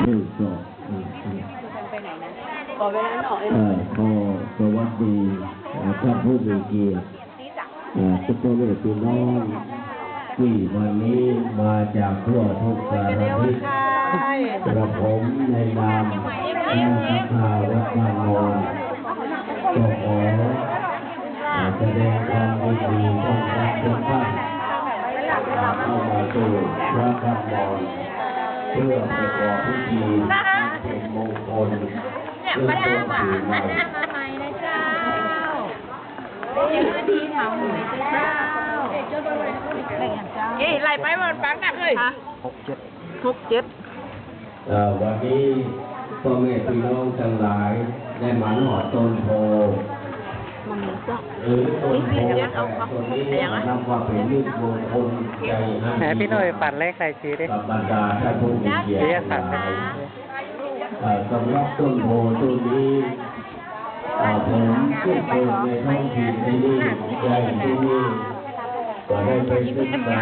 ผู้สอบอืมอืมขอเวลาหน่อยเอ่อขอสวัสดีท่านผู้มีเกียรติอ่อทุกคนเลยพี่น้องที่วันนี้มาจากทั่วทุกสารทิศกระผมในนามคณะสัมภาวัดบางนอนก็ขอเอ่อแสดงความยินดีต้อนรับทุกท่านเข้ามาสู่พระบางนอน เพื่อประกอบพิธีเป็นมงคลเนี่ยมาดามอะมาดามาใหม่นะเจ้ายังดีเหมาหมูเจ้าเอ้ยไล่ไปมันปังกันเลยหกเจ็ดหกเจ็ดเอ่วันนี้พ่อแม่พี่น้องทั้งหลายได้มาหอดต้นโพ หรือต้นโพต้นนี้นำว่าเป็นมิตรมงคลใจให้ไหนพี่หน่อยปัดเลขใครชี้ดิกับบรรดาท่านผู้มีเกียรเรียกติปัดเลขเอ่อสำหรับต้นโพต้นนี้เอ่อผมขึ้นเกิดในท้องถิ่นที่นี่ใหญ่ที่นี่ก็ได้ไปศึกษา